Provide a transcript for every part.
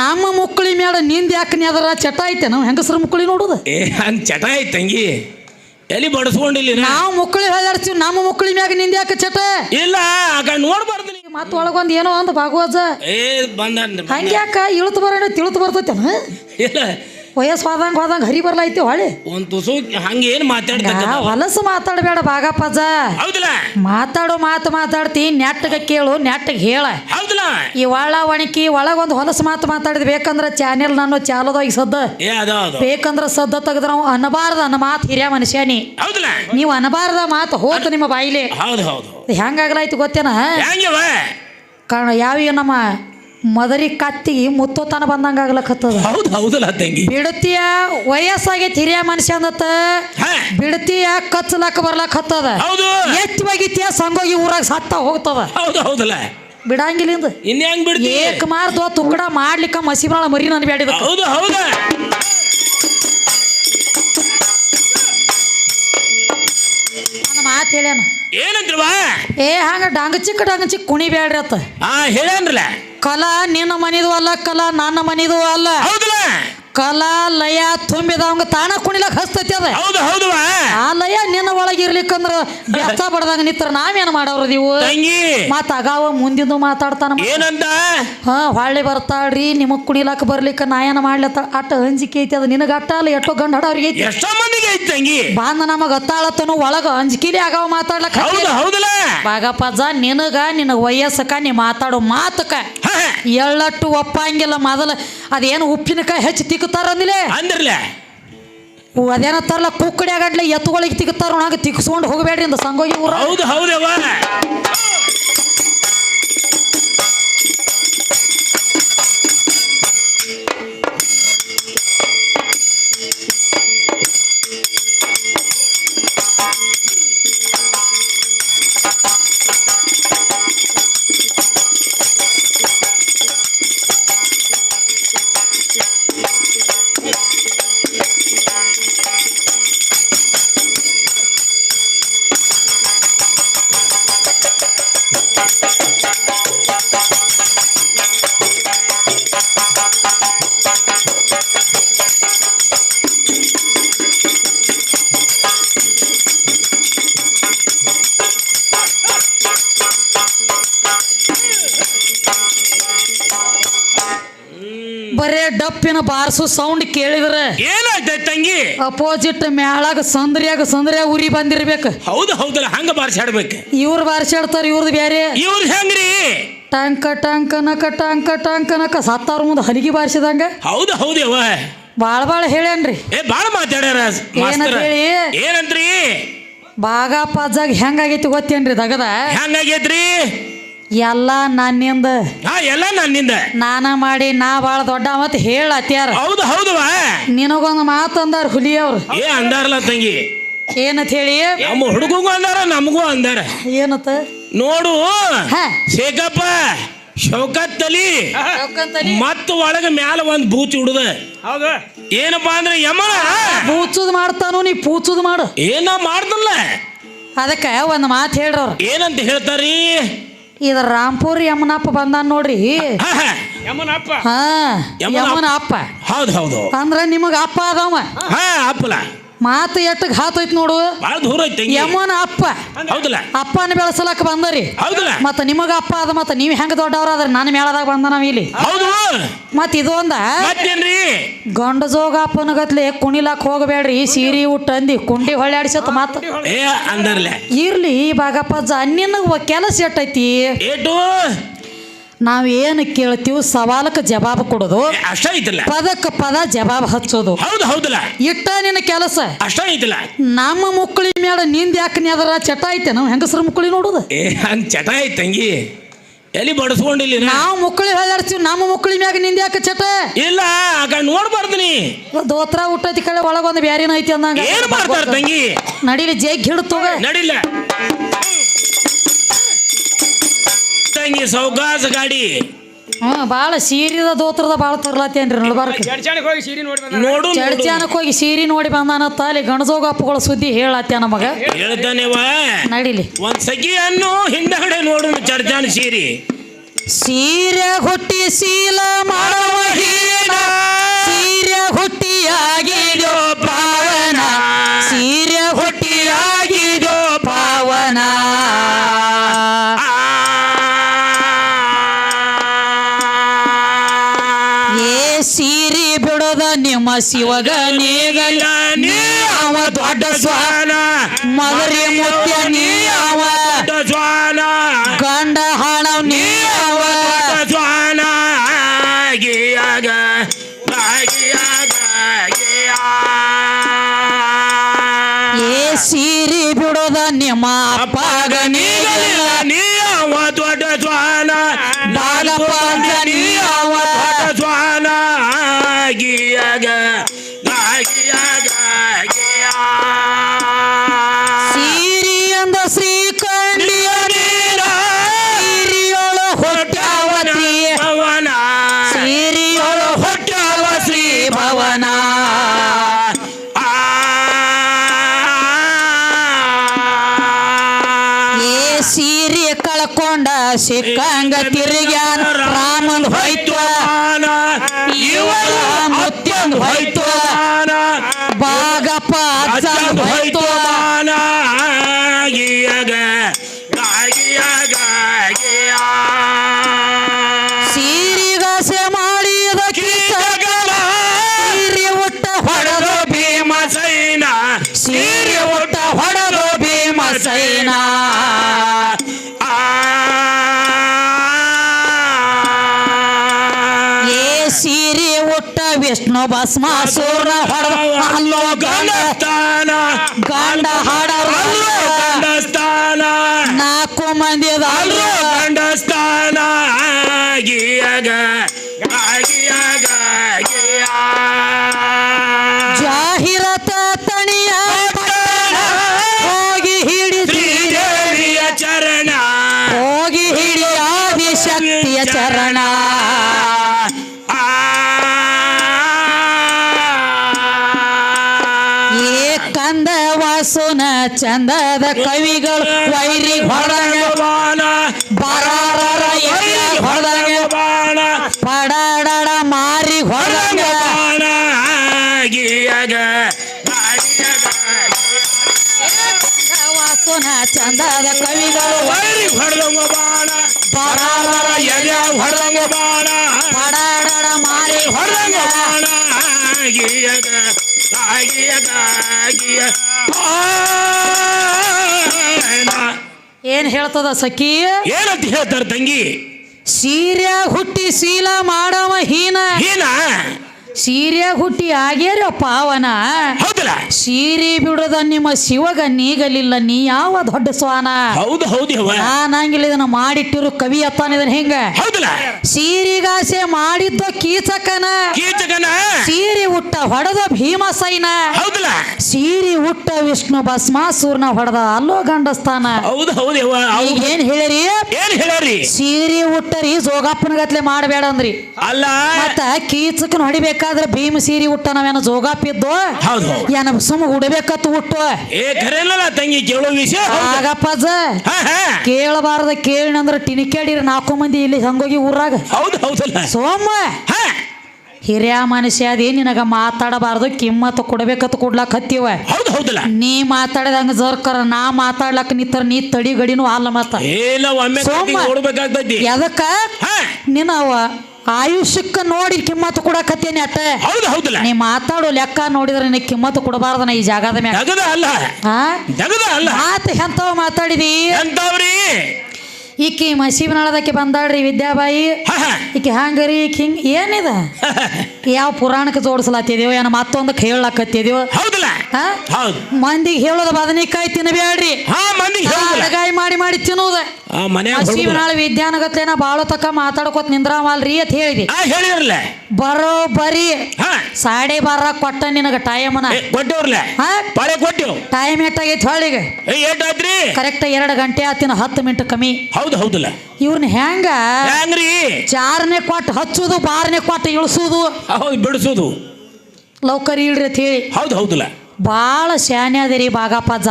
ನಮ್ಮ ಮುಕ್ಕಳಿ ಮ್ಯಾಡ ನಿಂದ ಯಾಕೆ ಅದರ ಚಟ ಐತೆ? ನಾವು ಹೆಂಗಸ್ರ ಮುಕ್ಕಳಿ ನೋಡೋದು? ಏ ಹಂಗೆ ಚಟ ಐತೆ ತಂಗಿ. ಎಲ್ಲಿ ಬಡಿಸ್ಕೊಂಡಿಲ್ಲ? ನಾವು ಮುಕ್ಕಳಿ ಹೇಳಿ ನಮ್ಮ ಮುಕ್ಕಳಿ ಮ್ಯಾಗ ನಿಂದ ಯಾಕೆ ಚಟ? ಇಲ್ಲ ಆಗ ನೋಡ್ಬಾರ್ದು ನೀ ಮತ್ತ ಒಳಗೊಂದು ಏನೋ ಒಂದು ಭಾಗವಜ. ಏ ಬಂದ ಹಂಗ್ಯಾಕ ಯಾಕ ಇಳುತು ಬರೋಣ ತಿಳುತು ಬರ್ತೈತೆ ಇಲ್ಲ ವಯಸ್ಸು ಹೋದಂಗ ಹೋದಂಗೆ ಹರಿ ಬರ್ಲೈತಿ ಹೊಳೆ ಒಂದ್ ತುಸು ಮಾತಾಡ್ತಕ್ಕ ಹೊಲಸು ಮಾತಾಡಬೇಡ ಭಾಗಪ್ಪಜ ಹೌದಲ್ಲ? ಮಾತಾಡು ಮಾತು ಮಾತಾಡ್ತಿ ನೆಟ್ಟಗೆ ಕೇಳು ನೆಟ್ಟಗೆ ಹೇಳ. ಹೌದಲ್ಲ? ಈ ಒಳ ಒಣಕಿ ಒಳಗೊಂದು ಹೊಲಸು ಮಾತು ಮಾತಾಡಿದ್ ಬೇಕಂದ್ರೆ ಚಾನೆಲ್ ನಾನು ಚಾಲೋದಾಗಿ ಸದ್ದ. ಏ ಅದ ಅದು. ಬೇಕಂದ್ರೆ ಸದ್ದ ತೆಗೆದ್ರೆ ನಾವು ಅನ್ನಬಾರ್ದ ಅನ್ನ ಮಾತು ಹಿರಿಯ ಮನುಷ್ಯನಿ ಹೌದಲ್ಲ? ನೀವು ಅನ್ನಬಾರ್ದ ಮಾತು ಹೋತು ನಿಮ್ಮ ಬಾಯಿಲೆ. ಹೌದು ಹೌದು. ಹೆಂಗಾಗ್ಲಾಯ್ತು ಗೊತ್ತೇನ? ಹೆಂಗವ ಕಾರಣ ಯಾವ ನಮ್ಮ ಮದರಿ ಕತ್ತಿಗೆ ಮುತ್ತೋತನ ಬಂದಂಗ ಆಗ್ಲಕತ್ತದ. ಹೌದು ಹೌದಲ್ಲ ತಂಗಿ. ಬಿಡತಿಯ ವಯಸ್ಸಾಗೈತಿ ಹಿರಿಯ ಮನುಷ್ಯ ಅಂದತ್ತ ಬಿಡತಿಯ ಕಚ್ಚಲಕ್ಕ ಬರ್ಲಕ್ ಹತ್ತದ ಹೌದು. ಎತ್ತಿ ಬಗಿತಿಯ ಸಂಗೋಗಿ ಊರಾಗ ಸತ್ತ ಹೋಗ್ತದ. ಹೌದು ಹೌದಲ್ಲ. ಬಿಡಂಗಿಲ್ಲಿಂದ ಇನ್ ಹೆಂಗ್ ಬಿಡ್ತಿ? ಏಕ್ ಮಾರ್ದು ತುಕ್ಕಡ ಮಾಡ್ಲಿಕ್ಕ ಮಸಿಬಾಳ ಮರಿ ನನ್ ಬ್ಯಾಡಿದ ಹೌದು ಹೌದು. ನನ್ನ ಮಾತು ಹೇಳ್ಯಾನ ಏನಂದ್ರವಾ ಏ ಹಂಗ ಡಂಗ ಚಿಕ್ಕ ಡಂಗ ಚಿಕ್ಕ ಕುಣಿ ಬೇಡ್ರಿ ಅತ್ತ. ಹೇಳ ಹೇಳ್ಯಾನ್ರಲ್ಲ ಕಲಾ ನಿನ್ನ ಮನಿದು ಅಲ್ಲ ಕಲಾ ನನ್ನ ಮನಿದು ಅಲ್ಲ. ಹೌದಲ್ಲ ಕಲಾ ಲಯ ತುಂಬಿದವಂಗ ತಾನ ಕುಣಿಲಕ್ ಹಸ್ತೈತಿ ಅದ. ಹೌದು ಆ ಲಯ ನಿನ್ನ ಒಳಗಿರ್ಲಿಕ್ಕಂದ್ರ ಬೆತ್ತ ಬಡದಾಗ ನಿತ್ರ ನಾವೇನ್ ಮಾಡೋರು ನೀವು? ತಂಗಿ. ಮತ್ತ ಅಗಾವ ಮುಂದಿಂದು ಮಾತಾಡ್ತಾನ. ಏನಂತ? ಹಾ ಹೊಳ್ಳಿ ಬರ್ತಾಳ್ರಿ ನಿಮಗ್ ಕುಣಿಲಕ್ ಬರ್ಲಿಕ್ಕ ನಾ ಏನ ಮಾಡ್ಲತ್ತ ಅಟ್ಟ ಅಂಜಿಕೆ ಐತಿ ಅದ ನಿನಗ ಅಟ್ಟ ಅಲ್ಲ ಎಷ್ಟೋ ಗಂಡ ಹಡವ್ರಿಗೆ ಐತಿ. ಎಷ್ಟೋ ಮಂದಿಗೆ ಐತಿ ತಂಗಿ. ಬಾಂದ ನಮಗ ಅತ್ತಾಳತನು ಒಳಗ ಅಂಜಿಕಿಲಿ ಆಗಾವ ಮಾತಾಡ್ಲಕ್ ಹೌದು ಹೌದಲ್ಲ ಬಾಗಪ್ಪಜ್ಜ ನಿನಗ ನಿನ್ನ ವಯಸ್ಸಕ ನೀ ಮಾತಾಡೋ ಮಾತಕ. ಎಳ್ಳಟ್ಟು ಒಪ್ಪಂಗಿಲ್ಲ ಮೊದಲ. ಅದೇನು ಉಪ್ಪಿನಕಾಯಿ ಹೆಚ್ಚು ತಿಕ್ಕುತ್ತಾರ ಅಂದಿಲೆ? ಅಂದ್ರಲ್ಲ ತರಲ ಕುಕ್ಕಡಿ ಆಗಡ್ಲೆ ಎತ್ತುಗಳಿಗೆ ತಿಕ್ಕುತ್ತಾರ ತಿಕ್ಸ್ಕೊಂಡು ಹೋಗಬೇಡ್ರಿ ಅಂತ ಸಂಗೋಗಿ ಊರ ಹೌದು ಹೌದವ್ವ ಡಪ್ಪಿನ ಬಾರಿಸು ಸೌಂಡ್ ಕೇಳಿದ್ರೆ ಏನಾಯ್ತ ತಂಗಿ? ಅಪೋಸಿಟ್ ಮ್ಯಾಳಾಗ ಸಂದ್ರಿಯಾಗ ಸಂದ್ರಿಯಾಗ ಉರಿ ಬಂದಿರ್ಬೇಕು. ಹೌದು ಹೌದಲ್ಲ ಹಂಗ ಬಾರಿಸಾಡ್ಬೇಕು ಇವ್ರು ಬಾರಿಸಾಡ್ತಾರ ಇವ್ರದ್ದು ಬೇರೆ ಇವ್ರ ಹೆಂಗ್ರಿ? ಟಂಕ ಟಂಕ ನಕ ಟಂಕ ಟಂಕ ನಕ. ಸತ್ತಾರ ಮುಂದೆ ಹಲಿಗೆ ಬಾರಿಸಿದಂಗ? ಹೌದು ಹೌದು ಬಾಳ ಬಾಳ ಹೇಳ್ಯಾನ್ರಿ. ಏ ಬಾಳ ಮಾತಾಡ್ಯಾರ ಮಾಸ್ತರ. ಹೇಳಿ? ಏನಂತ್ರಿ? ಬಾಗ ಪಾಜಾಗ ಹೆಂಗಾಗೈತಿ ಗೊತ್ತೇನ್ರಿ ದಗದ? ಹೆಂಗಾಗೈತ್ರಿ? ಎಲ್ಲ ನನ್ನಿಂದ. ಹಾ ಎಲ್ಲ ನನ್ನಿಂದ. ನಾನ ಮಾಡಿ ನಾ ಬಾಳ ದೊಡ್ಡ ಮತ್ತೆ ಹೇಳತ್ಯಾರ ಹೌದು ಹೌದು ನಿನಗೊಂದು ಮಾತು ಅಂದಾರ ಹುಲಿಯವ್ರು ಏ ಅಂದಾರಲ್ಲ ತಂಗಿ. ಏನಂತ ಹೇಳಿ? ನಮ್ಮ ಹುಡುಗಗೂ ಅಂದಾರ ನಮಗೂ ಅಂದಾರ. ಏನತ್ತ ನೋಡು ಹಾ. ಶೇಖಪ್ಪ ಶೌಕತ್ ತಲಿ ಮತ್ತ ಒಳಗ ಮ್ಯಾಲ ಒಂದ್ ಬೂಚ್ ಹುಡುದ ಹೌದು. ಏನಪ್ಪಾ ಅಂದ್ರೆ ಯಮನ? ಪೂಚುದ್ ಮಾಡ್ತಾನು ನೀ ಪೂಚುದ್ ಮಾಡು. ಏನ ಮಾಡ್ದಲ್ಲ? ಅದಕ್ಕೆ ಒಂದು ಮಾತು ಹೇಳ್ರವ್ರು. ಏನಂತ ಹೇಳ್ತಾರಿ? ಇದು ರಾಂಪುರ್ ಯಮನಪ್ಪ ಬಂದಾನ ನೋಡ್ರಿ. ಹಾ, ಹಾ. ಯಮನಪ್ಪ ಹಾ ಯಮನ ಯಮನ ಅಪ್ಪ ಹೌದ್ ಹೌದು. ಅಂದ್ರ ನಿಮಗ ಅಪ್ಪ ಅದವ. ಹಾ ಅಪ್ಪಲ. ಮಾತು ಎಟ್ಟಗ್ ಹಾತೈತ್ ನೋಡು. ಬಾಳ ದೂರ ಐತಿ ಯಮನ ಅಪ್ಪ. ಹೌದಲ್ಲ? ಅಪ್ಪನ ಬೆಳೆಸಲಕ್ಕ ಬಂದರಿ. ಹೌದಲ್ಲ? ಮತ್ತ ನಿಮಗ ಅಪ್ಪ ಅದ ಮತ್ತ ನೀವ್ ಹೆಂಗ ದೊಡ್ಡವ್ರ ಅದ್ರ ನಾನು ಮೇಳದಾಗ ಬಂದ ನಾವ್ ಇಲ್ಲಿ. ಹೌದು. ಮತ್ ಇದು ಒಂದ. ಗಂಡ ಜೋಗಪ್ಪನ ಗತ್ಲೆ ಕುಣಿಲಾಕ್ ಹೋಗಬೇಡ್ರಿ. ಸೀರಿ ಉಟ್ಟಂದಿ ಕುಂಡಿ ಹೊಳ್ಳಾಡಿಸತ್ ಮಾತ ಏ ಅಂದರ್ಲೆ. ಇರ್ಲಿ ಬಾಗಪ್ಪ ನಿನಗ ಕೆಲಸ ಎಟ್ಟೈತಿ? ಏಟು? ನಾವ್ ಏನು ಕೇಳ್ತೀವಿ ಸವಾಲಕ್ಕೆ ಜವಾಬ್ ಕೊಡೋದು. ಅಷ್ಟೇ ಐತಲ್ಲ. ಪದಕ್ಕೆ ಪದ ಜವಾಬ್ ಹಚ್ಚೋದು. ಹೌದು ಹೌದಲ್ಲ. ಇಟ್ಟ ನಿನ್ನ ಕೆಲಸ. ಅಷ್ಟ ಐತಿಲ್ಲ. ನಮ್ಮ ಮುಕ್ಕಳಿ ಮೇಡ ನಿಂದ ಯಾಕೆ ಅದರ ಚಟ ಐತೆ ನಾವು ಹೆಂಗಸ್ರ ಮುಕ್ಕಳಿ ನೋಡುದು. ಏ ಹಂಗ್ ಚಟ ಐತೆ ತಂಗಿ. ಎಲ್ಲಿ ಬಡಿಸ್ಕೊಂಡಿಲ್ಲ? ನಾವು ಮುಕ್ಕಳಿ ಹೇಳರ್ತೀವಿ ನಮ್ಮ ಮುಕ್ಕಳಿ ಮ್ಯಾಗ ನಿಂದ ಯಾಕೆ ಚಟ? ಇಲ್ಲ ಆಗ ನೋಡ್ಬಾರ್ದು ನೀ. ದೋತ್ರ ಹುಟ್ಟೈತಿ ಕಡೆ ಒಳಗೊಂದು ಬ್ಯಾರೇನ ಐತಿ ಅಂದಂಗ. ಏನು ಮಾಡ್ತಾರ ತಂಗಿ? ನಡೀಲಿ ಜೈಗ್ ಹಿಡ್ತೋಗ ನಡಿಲ್ಲ ಇದ್ದಂಗೆ ಸೌಕಾಸ ಗಾಡಿ. ಹಾ ಬಾಳ ಸೀರಿದ ದೋತ್ರದ ಬಾಳ ತರ್ಲತ್ತೇನ್ರಿ ನೋಡ್ಬಾರ್ದು ಹೋಗಿ ಸೀರೆ ನೋಡಿ ನೋಡು ಚಡ್ಚಾನಕ್ಕೆ ಹೋಗಿ ಸೀರಿ ನೋಡಿ ಬಂದಾನ ತಾಲಿ ಗಣಜೋಗಪ್ಪಗಳ ಸುದ್ದಿ ಹೇಳತ್ತೆ ನಮಗ ಹೇಳ್ತಾನೆವ ನಡಿಲಿ. ಒಂದ್ ಸಗಿ ಅನ್ನು ಹಿಂದಗಡೆ ನೋಡು ಚರ್ಚಾನ ಸೀರಿ. ಸೀರೆ ಹುಟ್ಟಿ ಸೀಲ ಮಾಡುವ ಸೀರೆ ಹುಟ್ಟಿಯಾಗಿ ಶಿವಗ ನೀಗಲ್ಲ ನೀ ಅವ ದೊಡ್ಡ ಸ್ವಾನ ಮಗರಿ ಮುತ್ಯ ನೀ ಅವ. ದೊಡ್ಡ ಜ್ವಾನ ಗಂಡ ಹಾಳವ್ ನೀ ಅವ. ದೊಡ್ಡ ಜ್ವಾನ ಗಿಯಾಗ ಗಿಯಾಗ ಗಿಯಾ. ಏ ಸೀರಿ ಬಿಡೋದ ನಿಮ್ಮ ಅಪ್ಪಗ ನೀಗಲ್ಲ ನೀಗಲಿಲ್ಲ ನೀ ಅವ ದೊಡ್ಡ ಜ್ವಾನ. ಬಾಲಪ್ಪ ಅಂತ ನೀ ಅವ. ಕಳ್ಕೊಂಡ ಸಿಕ್ಕಂಗ ತಿರುಗ್ಯಾನ ರಾಮನ್ ಹೋಯ್ತು ಭಸ್ಮಾಸುರ ಹೊಡ ಅಲ್ಲೋ ಗಂಡ. ಹಾಡ ನಾಲ್ಕು ಮಂದಿ ಅಲ್ಲೋ ಗಂಡಸ್ಥಾನ. ಗಿಯಗ ಗಿಯಗ ಗಿಯ ಜಾಹಿರತ ತಣಿಯ ಹೋಗಿ ಹಿಡಿದಿ ಚರಣ. ಹೋಗಿ ಚರಣ. ಚಂದದ ಕವಿಗಳು ವೈರಿ ಹೊಡೆದಂಗ ಬರಾರರ ಎದೆ ಬಾಣ. ಪಡಾಡಡ ಮಾರಿ ಹೊಡೆದಂಗ ವಾಸುನ ಚಂದದ ಕವಿಗಳು ಬರಾರರ ಎದೆ ಪಡಾಡಡ ಮಾರಿ ಹೊಡೆದಂಗ ಏನ್ ಹೇಳ್ತದ ಸಖಿ? ಏನಂತ ಹೇಳ್ತಾರ ತಂಗಿ? ಸೀರೆ ಹುಟ್ಟಿ ಶೀಲ ಮಾಡವ ಹೀನ. ಹೀನ? ಸೀರೆ ಹುಟ್ಟಿ ಆಗ್ಯಾರ ಪಾವನ ಹೌದಲ್ಲ ಸೀರೆ ಬಿಡೋದ ನಿಮ್ಮ ಶಿವಗ ನೀಗಲಿಲ್ಲ ನೀ ಯಾವ ದೊಡ್ಡ ಸ್ವಾನ ಹೌದು ಹೌದು. ನಾನಂಗಿಲ್ಲ ಇದನ್ನ ಮಾಡಿಟ್ಟಿರು ಕವಿ ಅತ್ತಾನ ಇದನ್ನ ಹೆಂಗ? ಹೌದಲ್ಲ. ಸೀರಿಗಾಸೆ ಮಾಡಿದ್ದ ಕೀಚಕನ. ಕೀಚಕನ? ಸೀರೆ ಹುಟ್ಟ ಹೊಡೆದ ಭೀಮಸೈನ. ಹೌದಲ್ಲ. ಸೀರೆ ಹುಟ್ಟ ವಿಷ್ಣು ಭಸ್ಮಾಸೂರ್ನ ಹೊಡೆದ ಅಲ್ಲೋ ಗಂಡಸ್ಥಾನ ಹೌದು ಹೌದು. ಏನ್ ಹೇಳಿರಿ ಏನ್ ಹೇಳರಿ ಸೀರೆ ಹುಟ್ಟರಿ ಜೋಗಪ್ಪನ ಗತ್ಲೆ ಮಾಡಬೇಡ ಅಂದ್ರಿ. ಅಲ್ಲ. ಮತ್ತ ಕೀಚಕನ ಹೊಡಿಬೇಕಾದ್ರೆ ಭೀಮ ಸೀರೆ ಹುಟ್ಟ ನಾವೇನ ಜೋಗಪ್ಪ ಹೌದು. ಹೌದು. ಏನ ಸುಮ್ಮ ಉಡಬೇಕತ್ತು ಹುಟ್ಟು. ಏ ಖರೇನಲ್ಲ ತಂಗಿ ಕೇಳೋ ವಿಷಯ ಹಾ. ಕೇಳಬಾರ್ದ ಕೇಳಿನಂದ್ರ ನಾಲ್ಕು ಮಂದಿ ಇಲ್ಲಿ ಹಂಗೋಗಿ ಊರಾಗ. ಹೌದು ಹೌದಲ್ಲ. ಸೋಮ. ಹಿರಿಯ ಮನುಷ್ಯ ಅದೇ ನಿನಗ ಮಾತಾಡಬಾರ್ದು ಕಿಮ್ಮತ್ತು ಕೊಡಬೇಕತ್ ಕೊಡ್ಲಾಕ್ ಹತ್ತಿವ ಹೌದು ಹೌದಲ್ಲ. ನೀ ಮಾತಾಡಿದಂಗ ಜರ್ಕರ ನಾ ಮಾತಾಡ್ಲಕ್ ನಿತ್ತರ ನೀ ತಡಿ ಗಡಿನೂ ಅಲ್ಲ ಮತ್ತ. ಏನ ಒಮ್ಮೆ ಸೋಮ. ಎದಕ್ಕ? ಆಯುಷ್ಯಕ್ಕ ನೋಡಿ ಕಿಮ್ಮತ್ತು ಕೊಡಕತ್ತೇನೆ ಅಟ್ಟ ಹೌದು ಹೌದಲ್ಲ. ನೀ ಮಾತಾಡೋ ಲೆಕ್ಕ ನೋಡಿದ್ರೆ ನೀ ಕಿಮ್ಮತ್ತು ಕೊಡಬಾರ್ದನ ಈ ಜಾಗದ ಮ್ಯಾಗ. ಜಗದ ಅಲ್ಲ. ಹಾ ಜಗದ ಅಲ್ಲ. ಮಾತು ಎಂತವ ಮಾತಾಡಿದಿ? ಈಕಿ ಮಸೀಬನಾಳದಕ್ಕೆ ಬಂದಾಳ್ರಿ ವಿದ್ಯಾಬಾಯಿ. ಈಕಿ ಹಂಗರಿ ಈಕಿ ಹಿಂಗ್ ಏನಿದ? ಯಾವ ಪುರಾಣಕ್ಕೆ ಜೋಡಿಸ್ಲತ್ತಿದೇವ ಏನ ಮತ್ತೊಂದು ಹೇಳಕತ್ತಿದೀವ ಹೌದಲ್ಲ? ಮಂದಿಗೆ ಹೇಳೋದು ಬದನಿಕಾಯಿ ತಿನ್ನಬೇಡ್ರಿ. ಅಡಗಾಯಿ ಮಾಡಿ ಮಾಡಿ ತಿನ್ನೋದ. ಮಸೀಬನಾಳ ವಿದ್ಯಾನಗತ್ಲೇನ ಬಾಳ ತಕ್ಕ ಮಾತಾಡ್ಕೋತ ನಿಂದ್ರಾಮಲ್ರಿ ಅಂತ ಹೇಳಿದಿ. ಬರೋ ಬರಿ ಸಾಡೆ ಬಾರ ಕೊಟ್ಟ ನಿನಗ ಟೈಮನ. ಕೊಟ್ಟವ್ರಲ್ಲ? ಟೈಮ್ ಎಷ್ಟಾಗೈತಿ ಹೊಳಿಗೆ? ಕರೆಕ್ಟ್ ಎರಡು ಗಂಟೆ ಆತಿನ ಹತ್ತು ಮಿನಿಟ್ ಕಮ್ಮಿ. ಹೌದು ಹೌದಲ್ಲ? ಇವ್ರನ್ನ ಹೆಂಗ? ಹೆಂಗ್ರಿ? ಚಾರನೇ ಕೊಟ್ಟು ಹಚ್ಚುದು ಬಾರನೇ ಕೊಟ್ಟು ಇಳಿಸೋದು. ಹೌದು ಬಿಡಿಸೋದು. ಲೌಕರಿ ಇಳ್ರಿ ಅಂತ ಹೇಳಿ. ಹೌದು ಹೌದಲ್ಲ? ಭಾಳ ಶಾನೆ ಅದರಿ ಬಾಗಪ್ಪಜ.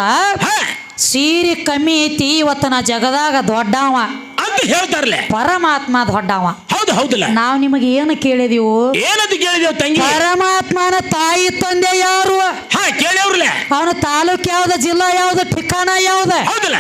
ಸೀರೆ ಕಮ್ಮಿ ಐತಿ ಇವತ್ತು ನಾ ಜಗದಾಗ ದೊಡ್ಡವ. ಅಂತ ಹೇಳ್ತಾರಲ್ಲ? ಪರಮಾತ್ಮ ದೊಡ್ಡವ. ಹೌದು ಹೌದಲ್ಲ? ನಾವು ನಿಮಗೆ ಏನು ಕೇಳಿದೀವು? ಏನಂತ ಕೇಳಿದೇವ್ ತಂಗಿ? ಪರಮಾತ್ಮನ ತಾಯಿ ತಂದೆ ಯಾರು? ಹಾ ಕೇಳ್ಯವ್ರಲ್ಲ? ಅವನ ತಾಲೂಕ್ ಯಾವ್ದ ಜಿಲ್ಲಾ ಯಾವ್ದು ಠಿಕಾಣ ಯಾವ್ದ? ಹೌದಲ್ಲ?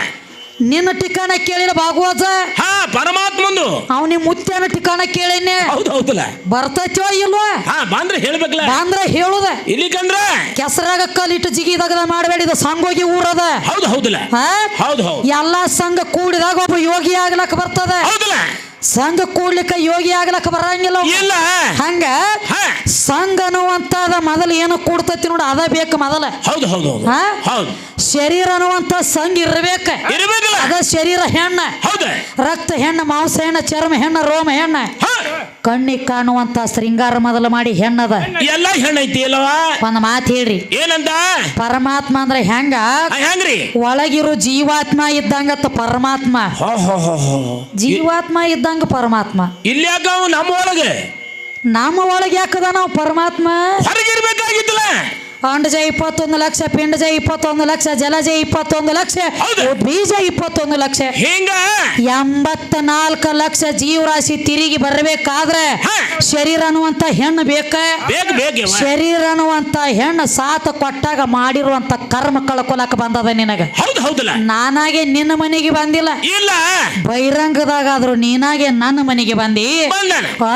ನಿನ್ನ ಠಿಕಾಣ ಕೇಳಿರ ಭಾಗವತ? ಹಾ ಪರಮಾತ್ಮಂದು. ಅವನಿ ಮುತ್ಯನ ಠಿಕಾಣ ಕೇಳಿನಿ. ಹೌದು ಹೌದಲ್ಲ? ಬರ್ತೈತೋ ಇಲ್ವಾ? ಹಾ ಬಂದ್ರೆ ಹೇಳ್ಬೇಕಲ್ಲ? ಬಂದ್ರ ಹೇಳುದ. ಇಲ್ಲಿಕಂದ್ರ ಕೆಸರಾಗ ಕಲ್ಲಿಟ್ಟು ಜಿಗಿದಾಗ ಮಾಡಬೇಡಿದ ಸಂಗೋಗಿ ಊರದ. ಹೌದು ಹೌದಲ್ಲ? ಹೌದು ಹೌದು. ಎಲ್ಲಾ ಸಂಘ ಕೂಡಿದಾಗ ಒಬ್ಬ ಯೋಗಿ ಆಗ್ಲಕ್ ಬರ್ತದ. ಹೌದಲ್ಲ? ಸಂಘ ಕೂಡ್ಲಿಕ್ಕ ಯೋಗಿ ಆಗ್ಲಕ್ಕ ಬರಂಗಿಲ್ಲ. ಇಲ್ಲ. ಹಂಗ? ಸಂಘ ಅನ್ನುವಂತದ ಮೊದಲು ಏನು ಕೂಡ್ತತಿ ನೋಡ ಅದ ಬೇಕು ಮೊದಲ. ಹೌದು ಹೌದು ಹೌದು. ಶರೀರ ಅನ್ನುವಂತ ಸಂಘ ಇರ್ಬೇಕ. ಅದ ಶರೀರ ಹೆಣ್ಣ. ರಕ್ತ ಹೆಣ್ಣ ಮಾಂಸ ಹೆಣ್ಣ ಚರ್ಮ ಹೆಣ್ಣ ರೋಮ ಹೆಣ್ಣ. ಕಣ್ಣಿ ಕಣ್ಣಿಗೆ ಕಾಣುವಂತ ಶೃಂಗಾರ ಮೊದಲು ಮಾಡಿ ಹೆಣ್ಣದ. ಎಲ್ಲ ಹೆಣ್ಣೈತಿ ಒಂದ್ ಮಾತು ಹೇಳ್ರಿ. ಏನಂತ? ಪರಮಾತ್ಮ ಅಂದ್ರೆ ಹೆಂಗ? ಹೆಂಗ್ರಿ? ಒಳಗಿರೋ ಜೀವಾತ್ಮ ಇದ್ದಂಗತ್ತ ಪರಮಾತ್ಮ. ಜೀವಾತ್ಮ ಇದ್ದಂಗ ಪರಮಾತ್ಮ. ಇಲ್ಲಿ ಯಾಕ ನಮ್ಮ ಒಳಗೆ? ನಮ್ಮ ಒಳಗೆ ಯಾಕದ ನಾವು ಪರಮಾತ್ಮ? ಹೊರಗಿರ್ಬೇಕಾಗಿತ್ತಲ್ಲ. ಅಂಡಜ ಇಪ್ಪತ್ತೊಂದು ಲಕ್ಷ ಪಿಂಡಜ ಇಪ್ಪತ್ತೊಂದು ಲಕ್ಷ ಜಲಜ ಇಪ್ಪತ್ತೊಂದು ಲಕ್ಷ ಬೀಜ ಇಪ್ಪತ್ತೊಂದು ಲಕ್ಷ. ಹಿಂಗ? ಎಂಬತ್ತ ನಾಲ್ಕು ಲಕ್ಷ ಜೀವರಾಶಿ ತಿರುಗಿ ಬರಬೇಕಾದ್ರೆ. ಶರೀರ ಅನ್ನುವಂತ ಹೆಣ್ಣು ಬೇಕ. ಶರೀರ ಅನ್ನುವಂತ ಹೆಣ್ಣು ಸಾತ ಕೊಟ್ಟಾಗ ಮಾಡಿರುವಂತ ಕರ್ಮ ಕಳ್ಕೊಲಕ ಬಂದದ ನಿನಗ. ನಾನಾಗೆ ನಿನ್ನ ಮನೆಗೆ ಬಂದಿಲ್ಲ. ಇಲ್ಲ. ಬಹಿರಂಗದಾಗಾದ್ರೂ ನೀನಾಗೆ ನನ್ನ ಮನೆಗೆ ಬಂದಿ.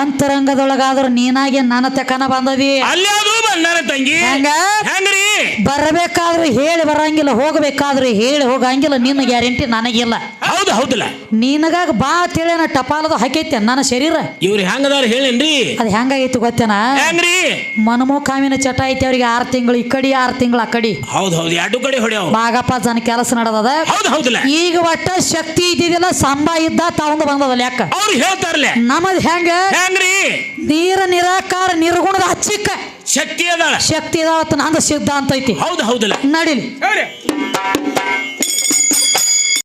ಅಂತರಂಗದೊಳಗಾದ್ರೂ ನೀನಾಗೆ ನನ್ನ ತಕನ ಬಂದದಿ. ಅಲ್ಲಿ ಬಂದ ಬಂದಾನ ತಂಗಿ. ಹೆಂಗ? ಹೆಂಗ್ರಿ? ಬರಬೇಕಾದ್ರೆ ಹೇಳಿ ಬರಂಗಿಲ್ಲ ಹೋಗಬೇಕಾದ್ರೆ ಹೇಳಿ ಹೋಗಂಗಿಲ್ಲ ನಿನ್ನ ಗ್ಯಾರಂಟಿ ನನಗಿಲ್ಲ. ಹೌದು ಹೌದಿಲ್ಲ. ನಿನಗಾಗ ಬಾ ತಿಳಿಯನ ಟಪಾಲದು ಹಾಕೈತೆ ನನ್ನ ಶರೀರ. ಇವ್ರು ಹೆಂಗದಾರ ಹೇಳೇನ್ರಿ? ಅದು ಹೆಂಗಾಗೈತಿ ಗೊತ್ತೇನ? ಹೆಂಗ್ರಿ? ಮನಮೋಕಾಮಿನ ಚಟ ಐತಿ ಅವ್ರಿಗೆ ಆರು ತಿಂಗಳು ಈ ಕಡೆ ಆರು ತಿಂಗಳು ಆ ಕಡೆ. ಹೌದು ಹೌದು ಎರಡು ಕಡೆ ಹೊಡ್ಯಾವ. ಬಾಗಪ್ಪ ಜನ ಕೆಲಸ ನಡೆದದ. ಹೌದು ಹೌದಲ್ಲ. ಈಗ ಒಟ್ಟ ಶಕ್ತಿ ಇದ್ದಿದ್ದಿಲ್ಲ ಸಂಬ ಇದ್ದ ತಗೊಂಡು ಬಂದದ ಯಾಕ ಅವ್ರು ಹೇಳ್ತಾರಲ್ಲ. ನಮ್ಮದು ಹೆಂಗ? ಹೆಂಗ್ರಿ? ನೀರ ನಿರಾಕಾರ ನಿರ್ಗುಣದ ಹಚ್ಚಿಕ್ಕ ಶಕ್ತಿ ಅದಾಳ. ಶಕ್ತಿ ಇದಾವತ್ತ ಸಿದ್ಧ ಸಿದ್ಧಾಂತ ಐತಿ. ಹೌದು ಹೌದಲ್ಲ? ನಡೀಲಿ.